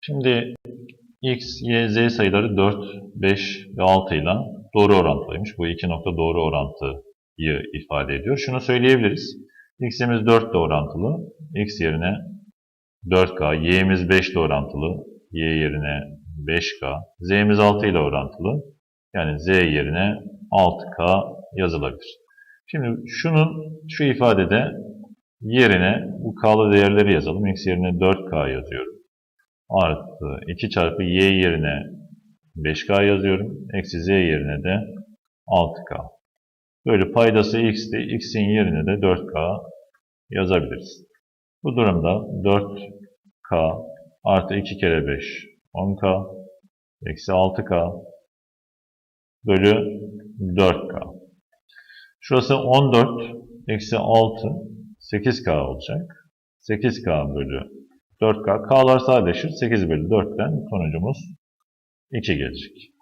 Şimdi x, y, z sayıları 4, 5 ve 6 ile doğru orantılıymış. Bu iki nokta doğru orantıyı ifade ediyor. Şunu söyleyebiliriz. x'imiz 4 ile orantılı. x yerine 4k, y'imiz 5 ile orantılı. y yerine 5k, z'miz 6 ile orantılı. Yani z yerine 6k yazılabilir. Şimdi şunun şu ifadede yerine bu k'lı değerleri yazalım. x yerine 4k yazıyorum. Artı 2 çarpı y yerine 5k yazıyorum. Eksi z yerine de 6k. Böyle paydası x'ti. x'in yerine de 4k yazabiliriz. Bu durumda 4k artı 2 kere 5 10k eksi 6k bölü 4k. Şurası 14 eksi 6 8k olacak. 8k bölü 4k. K'lar sadeleşir. 8 bölü 4'ten sonucumuz 2 gelecek.